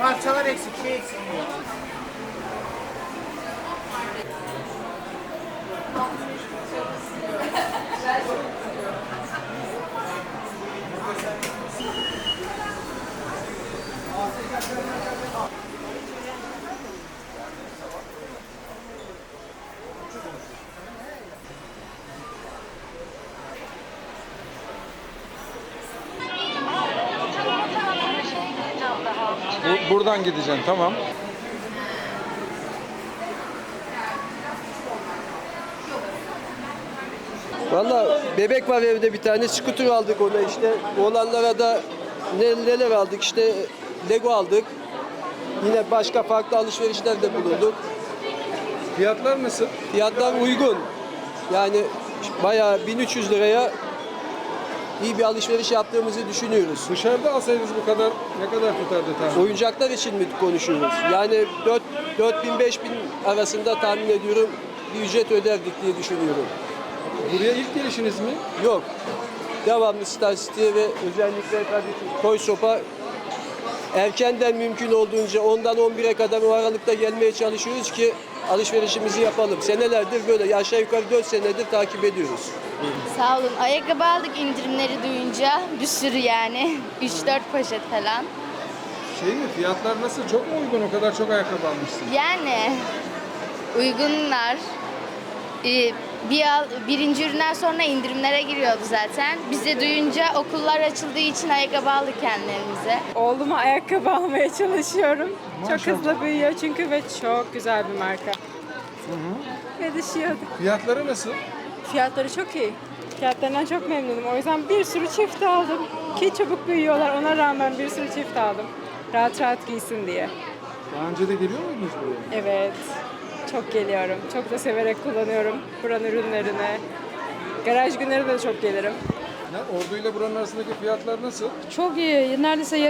Parçalar eksik, şey eksik. Thank you. Bu- buradan gideceksin tamam. Valla bebek var evde bir tane skuter aldık ona işte. Oğlanlara da ne- neler aldık işte Lego aldık. Yine başka farklı alışverişlerde bulunduk. Fiyatlar nasıl? Fiyatlar uygun. Yani bayağı 1300 liraya iyi bir alışveriş yaptığımızı düşünüyoruz. Dışarıda alsaydınız bu kadar ne kadar tutardı tahmin? Oyuncaklar için mi konuşuyoruz? Yani 4 4000 5000 arasında tahmin ediyorum bir ücret öderdik diye düşünüyorum. Buraya ilk gelişiniz mi? Yok. Devamlı Star City'ye ve özellikle tabii Toy Shop'a erkenden mümkün olduğunca 10'dan 11'e kadar o aralıkta gelmeye çalışıyoruz ki alışverişimizi yapalım. Senelerdir böyle aşağı yukarı 4 senedir takip ediyoruz. Sağ olun. Ayakkabı aldık indirimleri duyunca. Bir sürü yani. 3-4 poşet falan. Şey mi fiyatlar nasıl? Çok mu uygun o kadar çok ayakkabı almışsın? Yani uygunlar. Ee, bir al, birinci üründen sonra indirimlere giriyordu zaten. Biz de duyunca okullar açıldığı için ayakkabı aldık kendilerimize. Oğluma ayakkabı almaya çalışıyorum. Çok Maşallah. hızlı büyüyor çünkü ve çok güzel bir marka. Ve düşüyordu. Fiyatları nasıl? Fiyatları çok iyi. Fiyatlarından çok memnunum. O yüzden bir sürü çift aldım. Ki çabuk büyüyorlar. Ona rağmen bir sürü çift aldım. Rahat rahat giysin diye. Daha önce de geliyor muydunuz buraya? Evet. Çok geliyorum. Çok da severek kullanıyorum buranın ürünlerini. Garaj günleri de çok gelirim. Ne, Ordu ile buranın arasındaki fiyatlar nasıl? Çok iyi. Neredeyse yarı